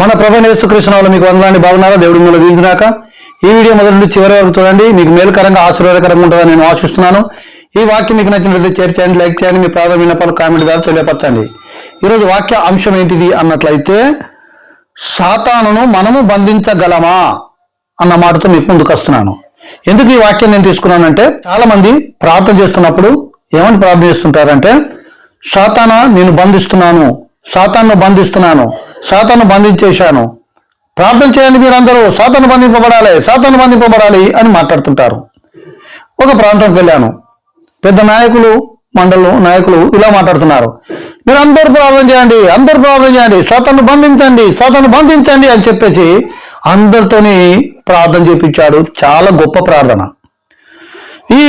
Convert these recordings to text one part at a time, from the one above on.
మన ప్రభు యేసుకృష్ణ మీకు వందలాంటి బాగున్నారా దేవుడి మిమ్మల్ని దీవించినాక ఈ వీడియో మొదటి నుండి చివరి వరకు చూడండి. మీకు మేలుకరంగా ఆశీర్వాదకరంగా ఉంటుందని నేను ఆశిస్తున్నాను. ఈ వాక్యం మీకు నచ్చినట్లయితే షేర్ చేయండి లైక్ చేయండి. మీ ప్రాథమిక విన్నపాలు కామెంట్ ద్వారా తెలియపరచండి. ఈరోజు వాక్య అంశం ఏంటిది అన్నట్లయితే సాతానును మనము బంధించగలమా అన్న మాటతో మీకు ముందుకు వస్తున్నాను. ఎందుకు ఈ వాక్యం నేను తీసుకున్నానంటే చాలా మంది ప్రార్థన చేస్తున్నప్పుడు ఏమని ప్రార్థన చేస్తుంటారంటే సాతాన నేను బంధిస్తున్నాను. సాతాన్ను బంధిస్తున్నాను. సాతను బంధించేశాను. ప్రార్థన చేయండి మీరందరూ సాతను బంధింపబడాలి సాతను బంధింపబడాలి అని మాట్లాడుతుంటారు. ఒక ప్రాంతంకి వెళ్ళాను. పెద్ద నాయకులు మండలం నాయకులు ఇలా మాట్లాడుతున్నారు. మీరు అందరు ప్రార్థన చేయండి అందరు ప్రార్థన చేయండి సాతాను బంధించండి సాతాను బంధించండి అని చెప్పేసి అందరితోని ప్రార్థన చేపించాడు. చాలా గొప్ప ప్రార్థన. ఈ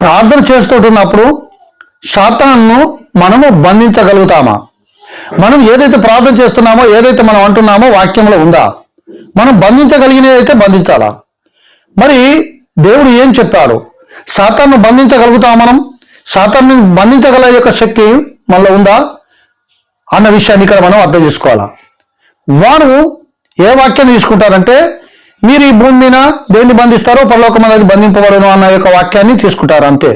ప్రార్థన చేస్తుంటున్నప్పుడు సాతాను మనము బంధించగలుగుతామా? మనం ఏదైతే ప్రార్థన చేస్తున్నామో ఏదైతే మనం అంటున్నామో వాక్యంలో ఉందా? మనం బంధించగలిగినదైతే బంధించాలా? మరి దేవుడు ఏం చెప్పాడు? సాతాన్ని బంధించగలుగుతాం మనం? సాతాన్ని బంధించగల యొక్క శక్తి మనలో ఉందా? అన్న విషయాన్ని ఇక్కడ మనం అర్థం చేసుకోవాలా? వారు ఏ వాక్యాన్ని తీసుకుంటారంటే మీరు ఈ భూమి మీద దేన్ని బంధిస్తారో పరలోకం అనేది బంధింపబడను అన్న యొక్క వాక్యాన్ని తీసుకుంటారు అంతే.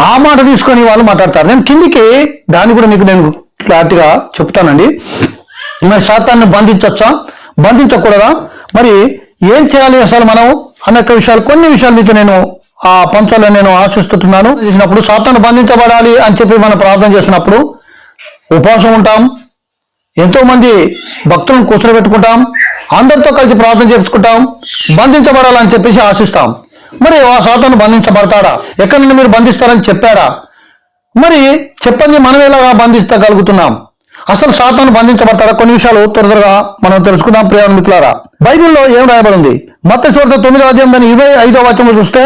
ఆ మాట తీసుకొని వాళ్ళు మాట్లాడతారు. నేను కిందికి దాన్ని కూడా మీకు నేను క్లారిటీగా చెప్తానండి. మరి శాతాన్ని బంధించవచ్చా బంధించకూడదా? మరి ఏం చేయాలి అసలు మనం? అనేక విషయాలు కొన్ని విషయాలు మీతో నేను ఆ పంచాలని నేను ఆశిస్తున్నాను. చేసినప్పుడు శాతాన్ని బంధించబడాలి అని చెప్పి మనం ప్రార్థన చేసినప్పుడు ఉపవాసం ఉంటాం. ఎంతో మంది భక్తులను కూర్చోబెట్టుకుంటాం. అందరితో కలిసి ప్రార్థన చేసుకుంటాం. బంధించబడాలని చెప్పేసి ఆశిస్తాం. మరి ఆ సాతాను బంధించబడతాడా? ఎక్కడి నుండి మీరు బంధిస్తారని చెప్పారా? మరి చెప్పండి మనం ఎలాగా బంధించగలుగుతున్నాం? అసలు సాతాను బంధించబడతారా కొన్ని విషయాలు త్వర త్వరగా మనం తెలుసుకుందాం ప్రియ మిత్రులారా. బైబిల్లో ఏం రాయబడింది? మత చోట తొమ్మిదో అధ్యాయం దాని ఇరవై ఐదో వచనం చూస్తే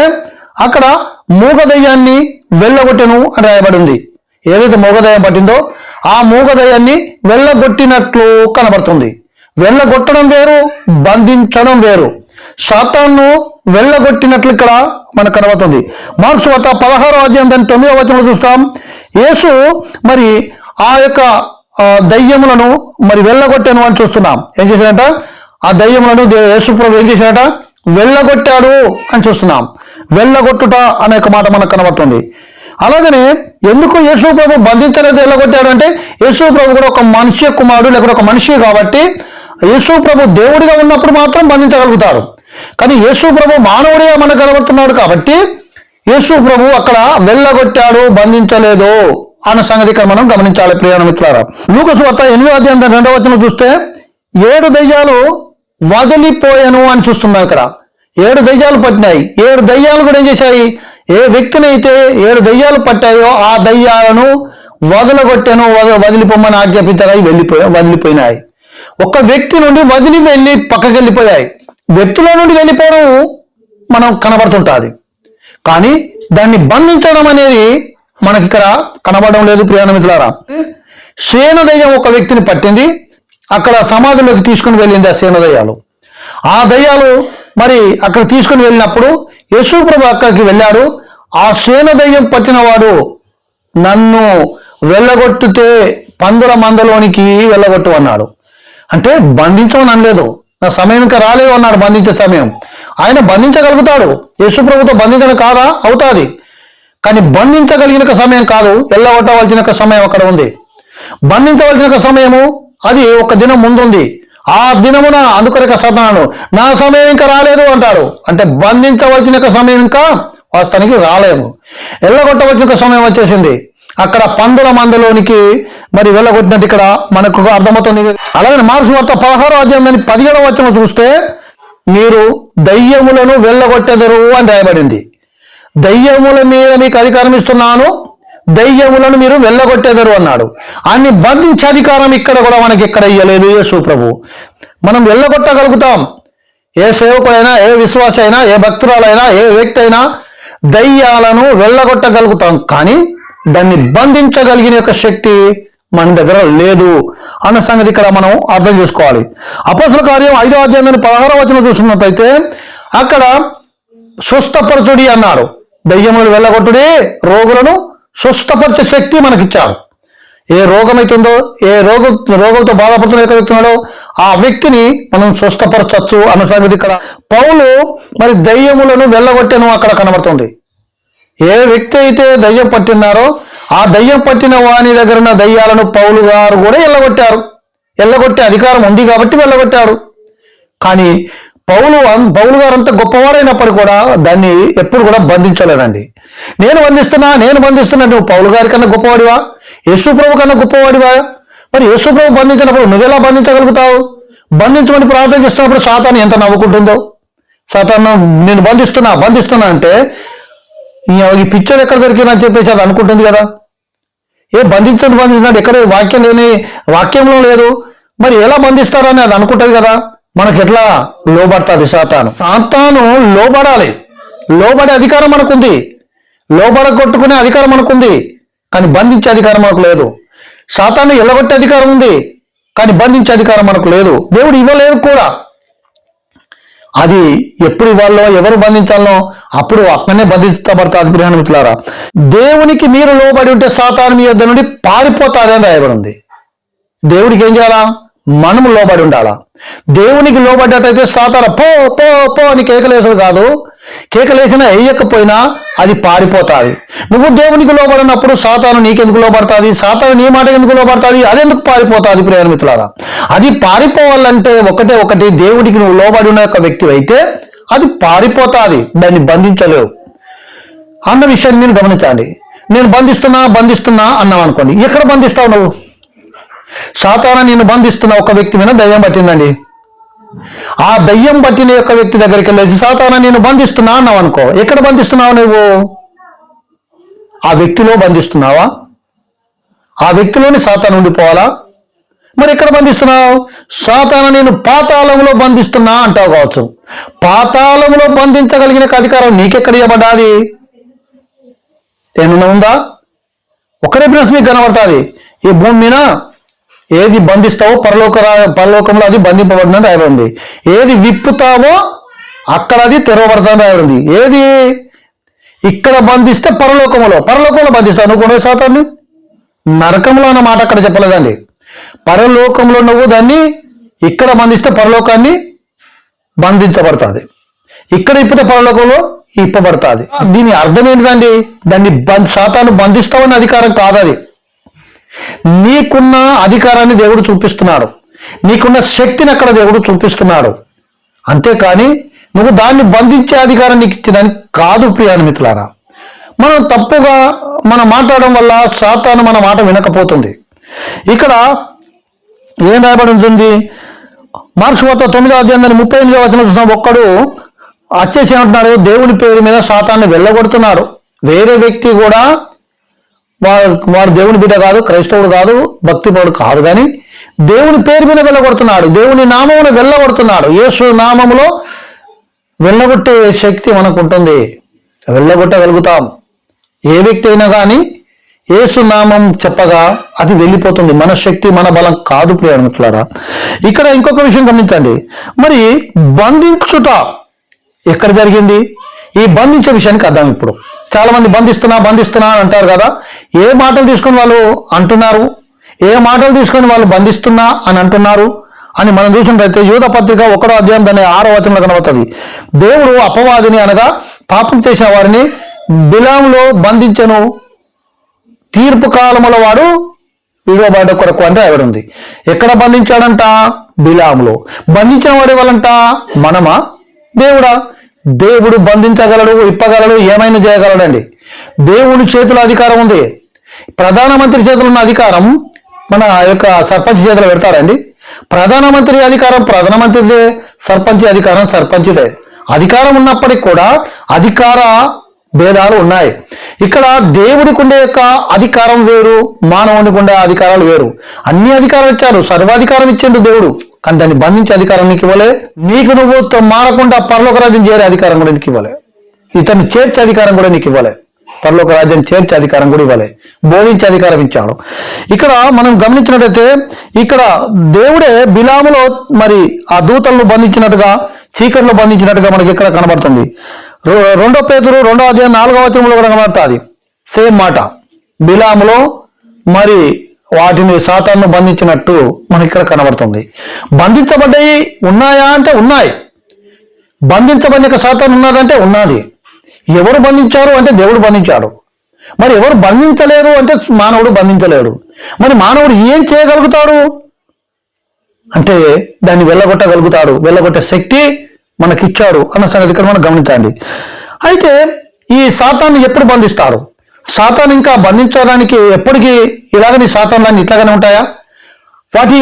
అక్కడ మూగదయ్యాన్ని వెళ్ళగొట్టెను అని రాయబడింది. ఏదైతే మూగదయ్యం పట్టిందో ఆ మూగదయ్యాన్ని వెళ్ళగొట్టినట్లు కనబడుతుంది. వెళ్ళగొట్టడం వేరు బంధించడం వేరు. సాతాన్ను వెళ్ళగొట్టినట్లు ఇక్కడ మనకు కనబడుతుంది. మార్క్స్ వత పదహారో అధ్యాయం దాని తొమ్మిదో వచనంలో చూస్తాం. యేసు మరి ఆ యొక్క దయ్యములను మరి వెళ్ళగొట్టాను అని చూస్తున్నాం. ఏం చేశాడంట? ఆ దయ్యములను యేసు ప్రభు ఏం చేశాడట? వెళ్ళగొట్టాడు అని చూస్తున్నాం. వెళ్ళగొట్టుట అనే ఒక మాట మనకు కనబడుతుంది. అలాగనే ఎందుకు యేసు ప్రభు బంధించలేదు వెళ్ళగొట్టాడు అంటే యేసు ప్రభు కూడా ఒక మనిషి కుమారుడు లేకపోతే ఒక మనిషి కాబట్టి యేసు ప్రభు దేవుడిగా ఉన్నప్పుడు మాత్రం బంధించగలుగుతారు. కానీ యేసు ప్రభు మానవుడే మనకు కనబడుతున్నాడు కాబట్టి యేసు ప్రభు అక్కడ వెళ్ళగొట్టాడు బంధించలేదు అన్న సంగతి ఇక్కడ మనం గమనించాలి ప్రియాణ మిత్రులారా. లూకసు వార్త ఎనిమిదో అధ్యాయం రెండవ వచనం చూస్తే ఏడు దయ్యాలు వదిలిపోయాను అని చూస్తున్నాం ఇక్కడ. ఏడు దయ్యాలు పట్టినాయి. ఏడు దయ్యాలు కూడా ఏం చేశాయి? ఏ వ్యక్తినైతే ఏడు దయ్యాలు పట్టాయో ఆ దయ్యాలను వదలగొట్టాను వదిలిపోమని ఆజ్ఞాపించాయి వెళ్ళిపోయా వదిలిపోయినాయి. ఒక వ్యక్తి నుండి వదిలి వెళ్ళి పక్కకి వెళ్ళిపోయాయి వ్యక్తిలో నుండి వెళ్ళిపోవడం మనం కనబడుతుంటుంది. కానీ దాన్ని బంధించడం అనేది మనకి ఇక్కడ కనబడడం లేదు ప్రియాణమిత్రులారా సేనదయ్యం ఒక వ్యక్తిని పట్టింది అక్కడ సమాధిలోకి తీసుకుని వెళ్ళింది ఆ సేనదయ్యాలు. ఆ దయ్యాలు మరి అక్కడ తీసుకుని వెళ్ళినప్పుడు యశుప్రభు అక్కడికి వెళ్ళాడు ఆ సేనదయ్యం పట్టినవాడు నన్ను వెళ్ళగొట్టితే పందుల మందలోనికి వెళ్ళగొట్టు అన్నాడు. అంటే బంధించమని అనలేదు. నా సమయం ఇంకా రాలేదు అన్నాడు బంధించే సమయం. ఆయన బంధించగలుగుతాడు. యేసుప్రభుతో బంధించడం కాదా? అవుతాది. కానీ బంధించగలిగిన సమయం కాదు. ఎల్లగొట్టవలసిన సమయం అక్కడ ఉంది. బంధించవలసిన సమయము అది ఒక దినం ముందుంది. ఆ దినమున అందుకొరక సతనాను నా సమయం ఇంకా రాలేదు అంటాడు. అంటే బంధించవలసిన సమయం ఇంకా వాస్తవానికి రాలేము ఎల్లగొట్టవలసిన సమయం వచ్చేసింది. అక్కడ పందుల మందలోనికి మరి వెళ్ళగొట్టినట్టు ఇక్కడ మనకు అర్థమవుతుంది. అలాగే మార్క్స్ వార్త పదహారు అధ్యాయం పదిహేడవ వచనం చూస్తే మీరు దయ్యములను వెళ్ళగొట్టెదరు అని రాయబడింది. దయ్యముల మీద మీకు అధికారం ఇస్తున్నాను దయ్యములను మీరు వెళ్ళగొట్టేదరు అన్నాడు. అన్ని బంధించే అధికారం ఇక్కడ కూడా మనకి ఇక్కడ ఇయ్యలేదు యేసు ప్రభు. మనం వెళ్ళగొట్టగలుగుతాం. ఏ సేవకుడైనా ఏ విశ్వాస అయినా ఏ భక్తురాలైనా ఏ వ్యక్తి అయినా దయ్యాలను వెళ్ళగొట్టగలుగుతాం. కానీ దాన్ని బంధించగలిగిన యొక్క శక్తి మన దగ్గర లేదు అన్న సంగతి ఇక్కడ మనం అర్థం చేసుకోవాలి. అపోసల కార్యం ఐదో అధ్యాయం పదహారవ వచనం చూసుకున్నట్టయితే అక్కడ స్వస్థపరచుడి అన్నారు. దయ్యములు వెళ్ళగొట్టుడి రోగులను స్వస్థపరిచే శక్తి మనకిచ్చాడు ఏ రోగమైతుందో ఏ రోగ రోగంతో బాధపడుతున్న యొక్క వ్యక్తి ఉన్నాడో ఆ వ్యక్తిని మనం స్వస్థపరచవచ్చు అన్న సంగతి ఇక్కడ. పౌలు మరి దయ్యములను వెళ్ళగొట్టెను అక్కడ కనబడుతుంది. ఏ వ్యక్తి అయితే దయ్యం పట్టినారో ఆ దయ్యం పట్టిన వాని దగ్గర ఉన్న దయ్యాలను పౌలు గారు కూడా ఎల్లగొట్టారు. ఎల్లగొట్టే అధికారం ఉంది కాబట్టి వెళ్ళగొట్టాడు కానీ పౌలు పౌలు గారు అంత గొప్పవాడైనప్పటికీ కూడా దాన్ని ఎప్పుడు కూడా బంధించలేదండి నేను బంధిస్తున్నా నేను బంధిస్తున్నా నువ్వు పౌలు గారి కన్నా గొప్పవాడివా? యేసు ప్రభు కన్నా గొప్పవాడివా? మరి యేసు ప్రభు బంధించినప్పుడు నువ్వెలా బంధించగలుగుతావు? బంధించమని ప్రార్థన చేస్తున్నప్పుడు సాతాను ఎంత నవ్వుకుంటుందో? సాతాను నేను బంధిస్తున్నా బంధిస్తున్నా అంటే ఈ పిక్చర్ ఎక్కడ దొరికిందని అని చెప్పేసి అది అనుకుంటుంది కదా. ఏ బంధించండి బంధించినట్టు ఎక్కడ వాక్యం లేని వాక్యంలో లేదు. మరి ఎలా బంధిస్తారని అది అనుకుంటుంది కదా. మనకి ఎట్లా లోబడుతుంది సాతాను. సాతాను లోబడాలి. లోబడే అధికారం మనకుంది. లోబడ కొట్టుకునే అధికారం మనకుంది. కానీ బంధించే అధికారం మనకు లేదు. సాతాను ఎల్లగొట్టే అధికారం ఉంది. కానీ బంధించే అధికారం మనకు లేదు. దేవుడు ఇవ్వలేదు కూడా. అది ఎప్పుడు ఇవ్వాలో ఎవరు బంధించాలో అప్పుడు అక్కడనే బంధించబడతాది ప్రియాణ దేవునికి మీరు లోబడి ఉంటే సాతాను మీ యొద్ నుండి పారిపోతాదని రాయబడి ఉంది దేవుడికి ఏం చేయాలా? మనము లోబడి ఉండాలా. దేవునికి లోబడ్డట్టయితే సాతాన పో పో పో అని కేకలేసుడు కాదు. కేకలేసినా వేయకపోయినా అది పారిపోతాది. నువ్వు దేవునికి లోబడినప్పుడు సాతాను నీకెందుకు లోబడుతుంది? సాతాను నీ మాట ఎందుకు లోబడుతుంది? అదెందుకు పారిపోతుంది ప్రియాణ అది పారిపోవాలంటే ఒకటే ఒకటి దేవుడికి నువ్వు లోబడి ఉన్న ఒక వ్యక్తి అయితే అది పారిపోతాది. దాన్ని బంధించలేవు. అన్న విషయాన్ని నేను గమనించండి. నేను బంధిస్తున్నా బంధిస్తున్నా అన్నావు అనుకోండి. ఎక్కడ బంధిస్తావు నువ్వు? సాతాన నేను బంధిస్తున్న ఒక వ్యక్తి మీద దయ్యం పట్టిందండి. ఆ దయ్యం పట్టిన యొక్క వ్యక్తి దగ్గరికి వెళ్ళేసి సాతాన నేను బంధిస్తున్నా అన్నావు అనుకో. ఎక్కడ బంధిస్తున్నావు నువ్వు? ఆ వ్యక్తిలో బంధిస్తున్నావా? ఆ వ్యక్తిలోని సాతాను ఉండిపోవాలా? మరి ఎక్కడ బంధిస్తున్నావు? సాతాన నేను పాతాళంలో బంధిస్తున్నా అంటావు కావచ్చు. పాతాళంలో బంధించగలిగిన అధికారం నీకెక్కడ ఇవ్వబడ్డాది ఏమన్నా ఉందా? ఒక రిఫరెన్స్ నీకు కనబడుతుంది. ఈ భూమి మీద ఏది బంధిస్తావో పరలోక పరలోకంలో అది బంధింపబడిందని రాయబడింది. ఏది విప్పుతావో అక్కడ అది తెరవబడతాదని రాయబడింది. ఏది? ఇక్కడ బంధిస్తే పరలోకంలో. పరలోకంలో బంధిస్తావు. నువ్వు శాతాన్ని నరకంలో అన్న మాట అక్కడ చెప్పలేదండి. పరలోకంలో నువ్వు దాన్ని ఇక్కడ బంధిస్తే పరలోకాన్ని బంధించబడుతుంది. ఇక్కడ ఇప్పితే పరలోకంలో ఇప్పబడుతుంది. దీని అర్థం ఏంటిదండి? దాన్ని బం- శాతాన్ని బంధిస్తామని అధికారం కాదు అది నీకున్న అధికారాన్ని దేవుడు చూపిస్తున్నాడు. నీకున్న శక్తిని అక్కడ దేవుడు చూపిస్తున్నాడు. అంతేకాని నువ్వు దాన్ని బంధించే అధికారం నీకు ఇచ్చినని కాదు ప్రియాని మిత్రులారా. మనం తప్పుగా మనం మాట్లాడడం వల్ల సాతాను మన మాట వినకపోతుంది. ఇక్కడ ఏం రాయబడి ఉంటుంది? మార్క్స్ వార్త తొమ్మిదో అధ్యాయం ముప్పై ఎనిమిదో వచ్చిన చూసిన ఒక్కడు వచ్చేసి ఏమంటున్నాడు? దేవుని పేరు మీద సాతాన్ని వెళ్ళగొడుతున్నాడు. వేరే వ్యక్తి కూడా వాడు వాడు దేవుని బిడ్డ కాదు క్రైస్తవుడు కాదు భక్తిపరుడు కాదు కానీ దేవుని పేరు మీద వెళ్ళగొడుతున్నాడు దేవుని నామమును వెళ్ళగొడుతున్నాడు. యేసు నామములో వెళ్ళగొట్టే శక్తి మనకు ఉంటుంది వెళ్ళగొట్టగలుగుతాం. ఏ వ్యక్తి అయినా కానీ యేసు నామం చెప్పగా అది వెళ్ళిపోతుంది. మన శక్తి మన బలం కాదు ప్రియమిత్రులారా ఇక్కడ ఇంకొక విషయం గమనించండి. మరి బంధించుట ఎక్కడ జరిగింది? ఈ బంధించే విషయానికి అర్థం ఇప్పుడు. చాలా మంది బంధిస్తున్నా బంధిస్తున్నా అని అంటారు కదా. ఏ మాటలు తీసుకొని వాళ్ళు అంటున్నారు? ఏ మాటలు తీసుకొని వాళ్ళు బంధిస్తున్నా అని అంటున్నారు? అని మనం చూసినట్లయితే యూద పత్రిక ఒకటో అధ్యాయం దాని ఆరో వచనంలో కనబడుతుంది. దేవుడు అపవాదిని అనగా పాపం చేసిన వారిని బిలాంలో బంధించను. తీర్పు కాలముల వాడు విడవబడ్డ కొరకు అంటే ఆవిడ ఉంది. ఎక్కడ బంధించాడంట? బిలాములో. బంధించిన వాడు ఎవరంట? మనమా? దేవుడా? దేవుడు బంధించగలడు ఇప్పగలడు ఏమైనా చేయగలడండి. దేవుని చేతిలో అధికారం ఉంది. ప్రధానమంత్రి చేతిలో ఉన్న అధికారం మన యొక్క సర్పంచ్ చేతిలో పెడతారండి ప్రధానమంత్రి అధికారం ప్రధానమంత్రిదే సర్పంచ్ అధికారం సర్పంచ్దే. అధికారం ఉన్నప్పటికీ కూడా అధికార భేదాలు ఉన్నాయి. ఇక్కడ దేవుడికి ఉండే యొక్క అధికారం వేరు మానవునికి ఉండే అధికారాలు వేరు. అన్ని అధికారాలు ఇచ్చారు సర్వాధికారం ఇచ్చిండు దేవుడు. కానీ దాన్ని బంధించే అధికారం నీకు ఇవ్వలే. నీకు నువ్వు మారకుండా పరలోక రాజ్యం చేరే అధికారం కూడా నీకు ఇవ్వలే. ఇతన్ని చేర్చే అధికారం కూడా నీకు ఇవ్వలే. పరలోక రాజ్యం చేర్చే అధికారం కూడా ఇవ్వలే. బోధించే అధికారం ఇచ్చాడు. ఇక్కడ మనం గమనించినట్లయితే ఇక్కడ దేవుడే బిలాములో మరి ఆ దూతలను బంధించినట్టుగా చీకట్లో బంధించినట్టుగా మనకి ఇక్కడ కనబడుతుంది. రో- రెండో పేదరు రెండో అధ్యాయం నాలుగో వచనంలో కూడా కనబడుతుంది. సేమ్ మాట. బిలాములో మరి వాటిని సాతాను బంధించినట్టు మనకి ఇక్కడ కనబడుతుంది. బంధించబడ్డాయి ఉన్నాయా అంటే ఉన్నాయి. బంధించబడిన సాతాను ఉన్నదంటే ఉన్నది. ఎవరు బంధించారు అంటే దేవుడు బంధించాడు. మరి ఎవరు బంధించలేరు అంటే మానవుడు బంధించలేడు. మరి మానవుడు ఏం చేయగలుగుతాడు? అంటే దాన్ని వెళ్ళగొట్టగలుగుతాడు. వెళ్ళగొట్టే శక్తి మనకిచ్చాడు అన్న సంగతి ఇక్కడ మనం గమనించండి. అయితే ఈ సాతాన్ని ఎప్పుడు బంధిస్తారు? సాతాను ఇంకా బంధించడానికి ఎప్పటికీ ఇలాగని సాతాన్లన్నీ ఇట్లాగానే ఉంటాయా? వాటి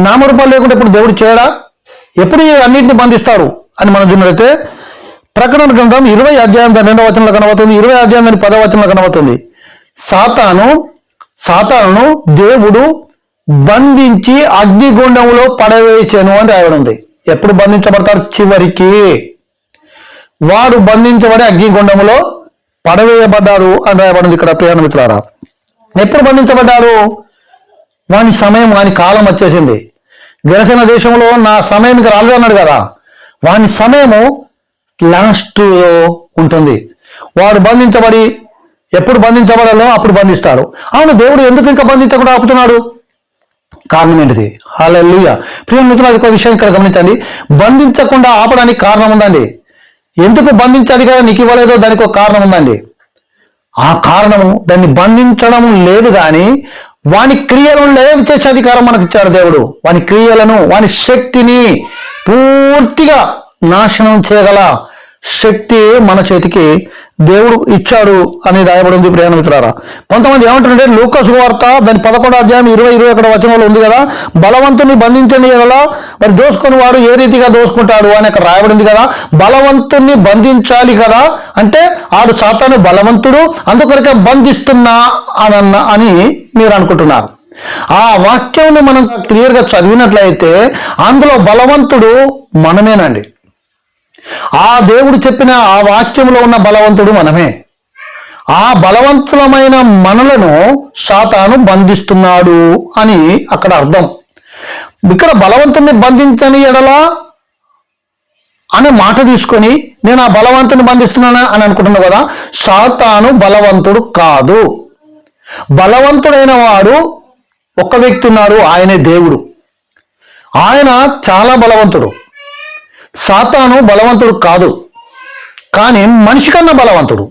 నామరూపాలు లేకుండా ఇప్పుడు దేవుడు చేయడా? ఎప్పుడు అన్నింటిని బంధిస్తారు? అని మనం చూసినట్లయితే ప్రకటన గ్రంథం ఇరవై అధ్యాయం దాని రెండవ వచనంలో కనబడుతుంది. ఇరవై అధ్యాయం దాని పదవ వచనంలో కనబడుతుంది. సాతాను సాతాను దేవుడు బంధించి అగ్నిగుండంలో పడవేసాను అని రాయడం ఉంది ఎప్పుడు బంధించబడతారు? చివరికి. వాడు బంధించబడి అగ్నిగుండంలో పడవేయబడ్డారు అని రాయబడింది ఇక్కడ ప్రియాణ మిత్రులారా. ఎప్పుడు బంధించబడ్డారు? వాని సమయం వాని కాలం వచ్చేసింది. గిరసన దేశంలో నా సమయం ఇంకా రాలేదు అన్నాడు కదా. వాని సమయము లాస్ట్ ఉంటుంది. వాడు బంధించబడి ఎప్పుడు బంధించబడాలో అప్పుడు బంధిస్తాడు. అవును దేవుడు ఎందుకు ఇంకా బంధించకుండా ఆపుతున్నాడు? కారణం ఏంటిది? హాలూయ ప్రియ మిత్రులు ఒక విషయం ఇక్కడ గమనించండి. బంధించకుండా ఆపడానికి కారణం ఉందండి. ఎందుకు బంధించాలి కదా నీకు ఇవ్వలేదో దానికి ఒక కారణం ఉందండి. ఆ కారణము దాన్ని బంధించడం లేదు కానీ వాని క్రియలను లేవి చేసే అధికారం మనకు ఇచ్చాడు దేవుడు. వాని క్రియలను వాని శక్తిని పూర్తిగా నాశనం చేయగల శక్తి మన చేతికి దేవుడు ఇచ్చాడు అని రాయబడింది ప్రేమ మిత్రారా కొంతమంది ఏమంటారంటే లూకస్ వార్త దాని పదకొండు అధ్యాయం ఇరవై ఇరవై ఒకటి వచనంలో ఉంది కదా బలవంతుని బంధించని ఎలా మరి దోసుకుని వాడు ఏ రీతిగా దోసుకుంటాడు అని అక్కడ రాయబడింది కదా బలవంతుణ్ణి బంధించాలి కదా అంటే ఆడు సాతాను బలవంతుడు అందుకొరకే బంధిస్తున్నా అని అన్న అని మీరు అనుకుంటున్నారు. ఆ వాక్యంని మనం క్లియర్గా చదివినట్లయితే అందులో బలవంతుడు మనమేనండి. ఆ దేవుడు చెప్పిన ఆ వాక్యంలో ఉన్న బలవంతుడు మనమే. ఆ బలవంతులమైన మనలను సాతాను బంధిస్తున్నాడు అని అక్కడ అర్థం. ఇక్కడ బలవంతుని బంధించని ఎడలా అనే మాట తీసుకొని నేను ఆ బలవంతుని బంధిస్తున్నాను అని అనుకుంటున్నావు కదా? సాతాను బలవంతుడు కాదు. బలవంతుడైన వాడు ఒక వ్యక్తి ఉన్నాడు ఆయనే దేవుడు. ఆయన చాలా బలవంతుడు. సాతాను బలవంతుడు కాదు కానీ మనిషి కన్నా బలవంతుడు.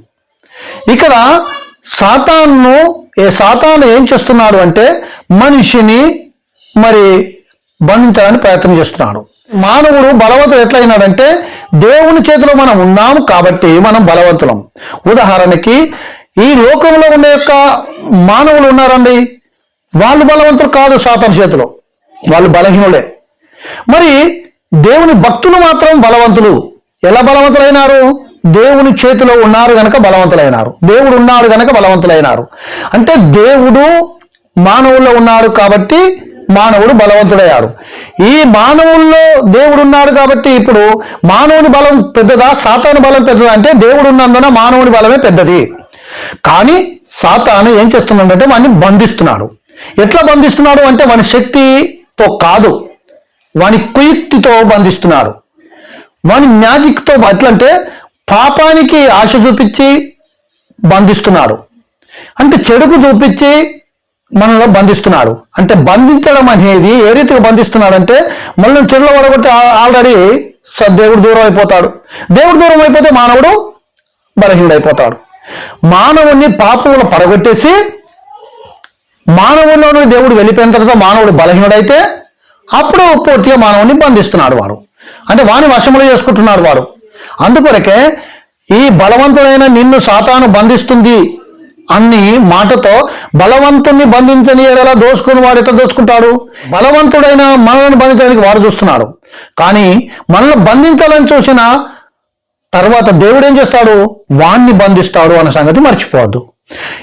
ఇక్కడ సాతాను ఏ సాతాను ఏం చేస్తున్నాడు అంటే మనిషిని మరి బంధించడానికి ప్రయత్నం చేస్తున్నాడు. మానవుడు బలవంతుడు ఎట్లయినాడంటే దేవుని చేతిలో మనం ఉన్నాము కాబట్టి మనం బలవంతులం. ఉదాహరణకి ఈ లోకంలో ఉన్న యొక్క మానవులు ఉన్నారండి. వాళ్ళు బలవంతులు కాదు సాతాను చేతిలో. వాళ్ళు బలహీనులే. మరి దేవుని భక్తులు మాత్రం బలవంతులు. ఎలా బలవంతులైనారు? దేవుని చేతిలో ఉన్నారు గనక బలవంతులైనారు. దేవుడు ఉన్నాడు గనక బలవంతులైనారు. అంటే దేవుడు మానవుల్లో ఉన్నాడు కాబట్టి మానవుడు బలవంతుడయ్యాడు. ఈ మానవుల్లో దేవుడు ఉన్నాడు కాబట్టి ఇప్పుడు మానవుని బలం పెద్దదా? సాతాను బలం పెద్దదా? అంటే దేవుడు ఉన్నందున మానవుని బలమే పెద్దది. కానీ సాతాను ఏం చేస్తున్నాడంటే వాడిని బంధిస్తున్నాడు. ఎట్లా బంధిస్తున్నాడు అంటే వాని శక్తితో కాదు. వాని కుయుక్తితో బంధిస్తున్నాడు వాని మ్యాజిక్తో ఎట్లంటే పాపానికి ఆశ చూపించి బంధిస్తున్నాడు అంటే చెడుకు చూపించి మనలో బంధిస్తున్నాడు అంటే బంధించడం అనేది ఏ రీతిగా బంధిస్తున్నాడంటే మనల్ని చెడులో పడగొట్టి ఆల్రెడీ దేవుడు దూరం అయిపోతాడు. దేవుడు దూరం అయిపోతే మానవుడు బలహీనుడైపోతాడు. మానవుణ్ణి పాపములు పడగొట్టేసి మానవుల్లోనూ దేవుడు వెళ్ళిపోయిన తర్వాత మానవుడు బలహీనుడైతే అప్పుడు పూర్తిగా మానవుని బంధిస్తున్నాడు వాడు. అంటే వాని వశములు చేసుకుంటున్నాడు వాడు. అందుకొరకే ఈ బలవంతుడైన నిన్ను సాతాను బంధిస్తుంది అన్ని మాటతో బలవంతుణ్ణి బంధించని ఎలా దోసుకుని వాడు ఎట్లా దోచుకుంటాడు? బలవంతుడైన మనల్ని బంధించడానికి వాడు చూస్తున్నాడు. కానీ మనల్ని బంధించాలని చూసిన తర్వాత దేవుడు ఏం చేస్తాడు? వాణ్ణి బంధిస్తాడు అన్న సంగతి మర్చిపోవద్దు.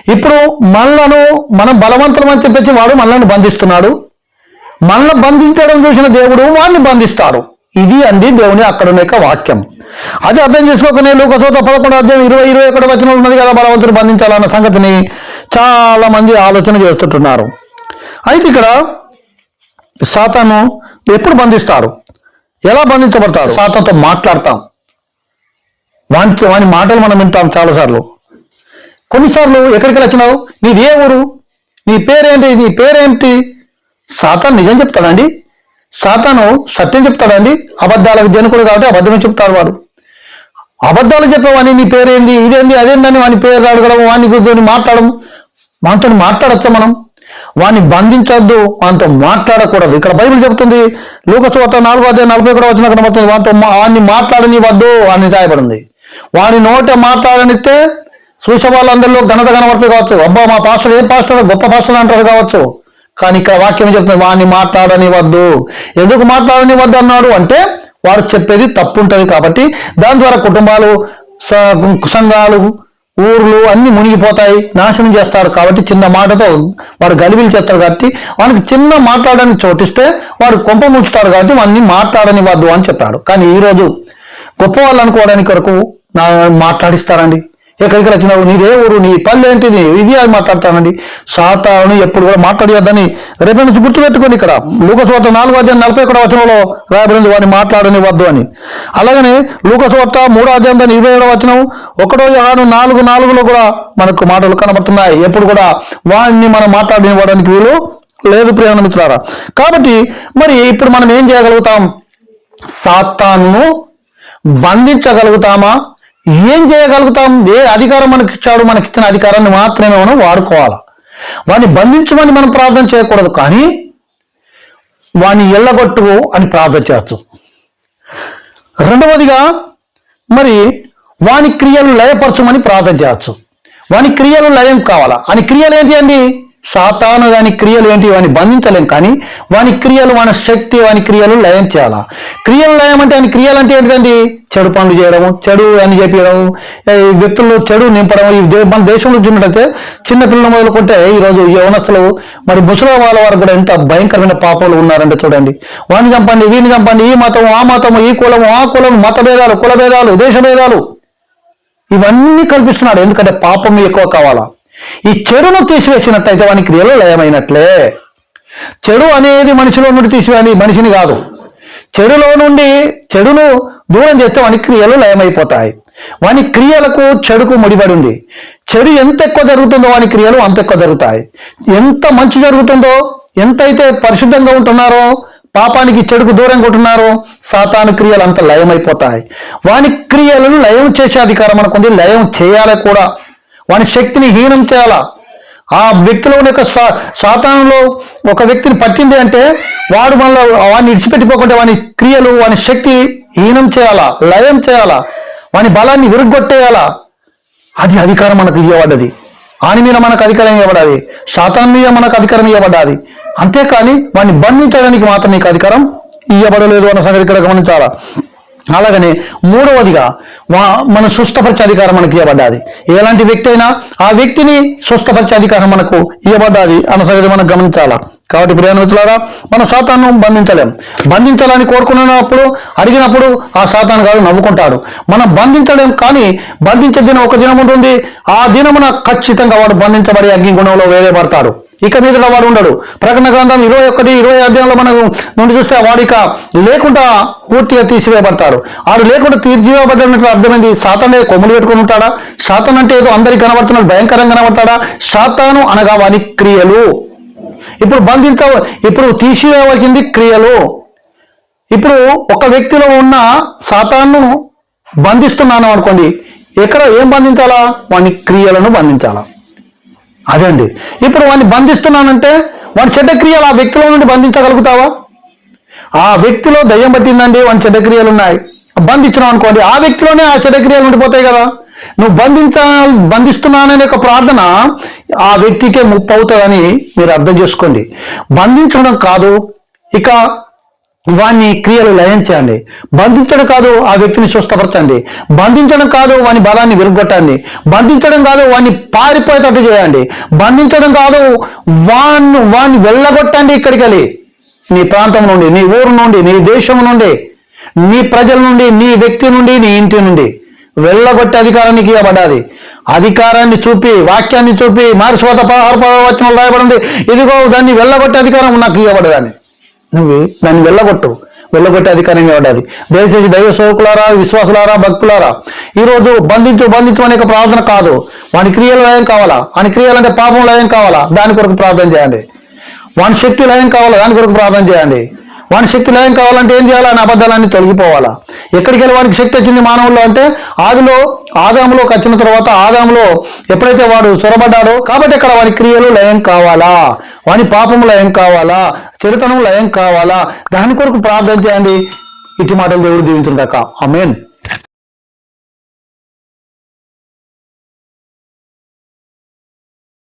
ఇప్పుడు మనలను మనం బలవంతులం అని చెప్పేసి వాడు మనల్ని బంధిస్తున్నాడు. మనల్ని బంధించడం చూసిన దేవుడు వాడిని బంధిస్తాడు. ఇది అండి దేవుని అక్కడ ఉన్న యొక్క వాక్యం. అది అర్థం చేసుకోకనే లోకసోత పదకొండు అర్థం ఇరవై ఇరవై ఒకటి వచనం ఉన్నది కదా బలవంతుడు బంధించాలన్న సంగతిని చాలా మంది ఆలోచన చేస్తుంటున్నారు అయితే ఇక్కడ సాతాను ఎప్పుడు బంధిస్తాడు ఎలా బంధించబడతాడు సాతాన్తో మాట్లాడతాం. వాని వాని మాటలు మనం వింటాం చాలాసార్లు. కొన్నిసార్లు ఎక్కడికి వచ్చినావు? నీదే ఊరు? నీ పేరేంటి? నీ పేరేంటి? సాతాను నిజం చెప్తాడండి. సాతాను సత్యం చెప్తాడండి. అబద్ధాలకు జనకుడు కాబట్టి అబద్ధమే చెప్తాడు వాడు. అబద్ధాలు చెప్పేవాని నీ పేరేంది ఇదేంది అదేందని వాని పేరు అడగడం వాని గురించి మాట్లాడడం వానితో మాట్లాడచ్చా మనం? వాడిని బంధించొద్దు వానితో మాట్లాడకూడదు. ఇక్కడ బైబిల్ చెప్తుంది లూకచోట నాలుగో అదే నలభై కూడా వచ్చిన కనబడుతుంది వాటితో మా- వాడిని మాట్లాడనివ్వద్దు అని రాయబడింది. వాడి నోట మాట్లాడనిస్తే చూసే వాళ్ళందరిలో ఘనత కనబడుతుంది కావచ్చు. అబ్బా మా పాస్టర్ ఏ పాస్టర్? గొప్ప పాస్టర్ అంటారు కావచ్చు. కానీ ఇక్కడ వాక్యం చెప్తుంది? వాడిని మాట్లాడనివ్వద్దు. ఎందుకు మాట్లాడనివ్వద్దు అన్నాడు? అంటే వాడు చెప్పేది తప్పు ఉంటుంది కాబట్టి దాని ద్వారా కుటుంబాలు సంఘాలు ఊర్లు అన్ని మునిగిపోతాయి నాశనం చేస్తాడు కాబట్టి చిన్న మాటతో వాడు గలిబిలు చేస్తారు కాబట్టి వానికి చిన్న మాట్లాడని చోటిస్తే వాడు కొంప ముంచుతాడు కాబట్టి వాడిని మాట్లాడనివ్వద్దు అని చెప్పాడు. కానీ ఈరోజు గొప్ప వాళ్ళు అనుకోవడానికి వరకు నా మాట్లాడిస్తారండి. ఎక్కడికి వచ్చినావు? నీదే ఊరు నీ పల్లె ఏంటిది? ఇది అని మాట్లాడతానండి. సాతాను ఎప్పుడు కూడా మాట్లాడేద్దని రేపు నుంచి గుర్తుపెట్టుకోండి ఇక్కడ. లూకసోట నాలుగో అధ్యాయం నలభై ఒకటో వచనంలో రాయబడింది వాడిని మాట్లాడనివ్వద్దు అని. అలాగనే లూకసోట మూడో అధ్యాయం దాని ఇరవై ఏడో వచనం ఒకటో ఆరు నాలుగు నాలుగులో కూడా మనకు మాటలు కనబడుతున్నాయి. ఎప్పుడు కూడా వాడిని మనం మాట్లాడనివ్వడానికి వీలు లేదు ప్రియాణ కాబట్టి మరి ఇప్పుడు మనం ఏం చేయగలుగుతాం? సాతాను బంధించగలుగుతామా? ఏం చేయగలుగుతాం? ఏ అధికారం మనకి ఇచ్చాడు మనకి ఇచ్చిన అధికారాన్ని మాత్రమే మనం వాడుకోవాలి? వాడిని బంధించమని మనం ప్రార్థన చేయకూడదు కానీ వాడిని ఎల్లగొట్టు అని ప్రార్థన చేయొచ్చు. రెండవదిగా మరి వాని క్రియలు లయపరచమని ప్రార్థన చేయొచ్చు. వాని క్రియలు లయం కావాలా? అని క్రియలు ఏంటి అండి? సాతాను దాని క్రియలు ఏంటి? వాని బంధించలేం. కానీ వాని క్రియలు వాని శక్తి వాని క్రియలు లయం చేయాలా? క్రియలు లయం అంటే ఆయన క్రియలు అంటే ఏంటండి చెడు పనులు చేయడము చెడు అని చెప్పడం ఈ వ్యక్తుల్లో చెడు నింపడం ఈ దే- మన దేశంలో చూసినట్టయితే చిన్న పిల్లలు మొదలుకుంటే ఈరోజు యవనస్తులు మరి ముసలి వాళ్ళ వారు కూడా ఎంత భయంకరమైన పాపాలు ఉన్నారంటే చూడండి. వాడిని చంపండి వీడిని చంపండి ఈ మతం ఆ మతం ఈ కులము ఆ కులం మత భేదాలు కుల భేదాలు దేశ భేదాలు ఇవన్నీ కల్పిస్తున్నాడు. ఎందుకంటే పాపం ఎక్కువ కావాలా? ఈ చెడును తీసివేసినట్టయితే వాని క్రియలు లయమైనట్లే. చెడు అనేది మనిషిలో నుండి తీసివేయండి మనిషిని కాదు. చెడులో నుండి చెడును దూరం చేస్తే వాని క్రియలు లయమైపోతాయి. వాని క్రియలకు చెడుకు ముడిపడి ఉంది చెడు ఎంత ఎక్కువ జరుగుతుందో వాని క్రియలు అంత ఎక్కువ జరుగుతాయి. ఎంత మంచి జరుగుతుందో ఎంతైతే పరిశుద్ధంగా ఉంటున్నారో పాపానికి చెడుకు దూరంగా ఉంటున్నారో సాతాను క్రియలు అంత లయమైపోతాయి. వాని క్రియలను లయం చేసే అధికారం మనకుంది. లయం చేయాలి కూడా. వాని శక్తిని హీనం చేయాలా? ఆ వ్యక్తిలో ఉన్న యొక్క శాతానంలో ఒక వ్యక్తిని పట్టింది అంటే వాడు మనలో వాడిని ఇడిచిపెట్టిపోకుండా వాని క్రియలు వాని శక్తి హీనం చేయాలా? లయం చేయాలా? వాని బలాన్ని విరుగ్గొట్టేయాలా? అది అధికారం మనకు ఇవ్వబడ్డది. ఆని మీద మనకు అధికారం ఇవ్వబడాలి సాతాన్ మీద మనకు అధికారం ఇవ్వబడ్డాది. అంతేకాని వాడిని బంధించడానికి మాత్రం నీకు అధికారం ఇవ్వబడలేదు అన్న సంగతి ఇక్కడ గమనించాలా? అలాగనే మూడవదిగా వా మన సుస్థపరిచే అధికారం మనకు ఇవ్వబడ్డాది. ఎలాంటి వ్యక్తి అయినా ఆ వ్యక్తిని సుస్థపరిచే అధికారం మనకు ఇవ్వబడ్డాది అన్న సంగతి మనం గమనించాలా. కాబట్టి ప్రియ మిత్రులారా మన సాతాను బంధించలేం. బంధించాలని కోరుకున్నప్పుడు అడిగినప్పుడు ఆ సాతాను గారు నవ్వుకుంటాడు. మనం బంధించలేం కానీ బంధించే దినం ఒక దినం ఉంటుంది. ఆ దినమున ఖచ్చితంగా వాడు బంధించబడి అగ్ని గుణంలో వేరేపడతాడు ఇక మీద వాడు ఉండడు. ప్రకటన గ్రంథం ఇరవై ఒకటి ఇరవై అధ్యాయంలో మనకు నుండి చూస్తే వాడిక లేకుండా పూర్తిగా తీసివేయబడతాడు. ఆడు లేకుండా తీసివేయబడ్డట్టు అర్థమైంది. సాతానే కొమ్ములు పెట్టుకుని ఉంటాడా? శాతం అంటే ఏదో అందరికి కనబడుతున్నాడు భయంకరంగా కనబడతాడా? శాతాను అనగా వాని క్రియలు. ఇప్పుడు బంధించ ఇప్పుడు తీసివేయవలసింది క్రియలు. ఇప్పుడు ఒక వ్యక్తిలో ఉన్న శాతాన్ను బంధిస్తున్నాను అనుకోండి ఎక్కడ ఏం బంధించాలా? వాని క్రియలను బంధించాలా? అదండి ఇప్పుడు వాడిని బంధిస్తున్నానంటే వాడి చెడ్డక్రియలు ఆ వ్యక్తిలో నుండి బంధించగలుగుతావా? ఆ వ్యక్తిలో దయ్యం పట్టిందండి వాడి చెడ్డక్రియలు ఉన్నాయి. బంధించినావు అనుకోండి ఆ వ్యక్తిలోనే ఆ చెడ్డక్రియలు ఉండిపోతాయి కదా. నువ్వు బంధించ బంధిస్తున్నాననే ఒక ప్రార్థన ఆ వ్యక్తికే ముప్పు అవుతుందని మీరు అర్థం చేసుకోండి. బంధించడం కాదు ఇక వాని క్రియలు లయం చేయండి. బంధించడం కాదు ఆ వ్యక్తిని స్వస్థపరచండి. బంధించడం కాదు వాని బలాన్ని విరుగొట్టండి బంధించడం కాదు వాడిని పారిపోయేటట్టు చేయండి. బంధించడం కాదు వాన్ని వాన్ని వెళ్ళగొట్టండి ఇక్కడికి వెళ్ళి నీ ప్రాంతం నుండి నీ ఊరు నుండి నీ దేశం నుండి నీ ప్రజల నుండి నీ వ్యక్తి నుండి నీ ఇంటి నుండి వెళ్ళగొట్టే అధికారానికి ఇవ్వబడ్డాది. అధికారాన్ని చూపి వాక్యాన్ని చూపి మారిశోత పదహారు వచ్చిన రాయబడింది. ఇదిగో దాన్ని వెళ్ళగొట్టే అధికారం నాకు ఇవ్వబడదని నువ్వు దాన్ని వెళ్ళగొట్టు. వెళ్ళగొట్టే అధికారం ఇవ్వడాది దయచేసి దైవ సేవకులారా విశ్వాసులారా భక్తులారా ఈ రోజు బంధించు బంధించు అనే ప్రార్థన కాదు. వాని క్రియలు లయం కావాలా? వాని క్రియలంటే పాపం లయం కావాలా? దాని కొరకు ప్రార్థన చేయండి. వాని శక్తి లయం కావాలా? దాని కొరకు ప్రార్థన చేయండి. వాని శక్తి లయం కావాలంటే ఏం చేయాలా? అని అబద్ధాలన్నీ తొలగిపోవాలా? ఎక్కడికి వెళ్ళి వానికి శక్తి వచ్చింది మానవుల్లో అంటే ఆదిలో ఆదాములోకి వచ్చిన తర్వాత ఆదాములో ఎప్పుడైతే వాడు చొరబడ్డాడో కాబట్టి ఇక్కడ వాని క్రియలు లయం కావాలా? వాని పాపము లయం కావాలా? చెడుతనం లయం కావాలా? దాని కొరకు ప్రార్థన చేయండి. ఇటు మాటలు దేవుడు దీవించుందాక అమేన్